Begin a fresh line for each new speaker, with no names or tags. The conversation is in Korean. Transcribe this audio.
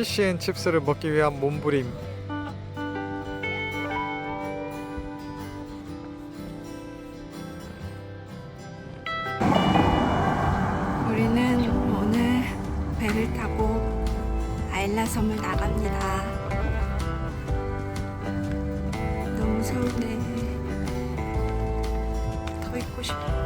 피시앤칩스를 먹기 위한 몸부림.
우리는 오늘 배를 타고 아일라 섬을 나갑니다. 너무 서운해. 더 있고 싶어.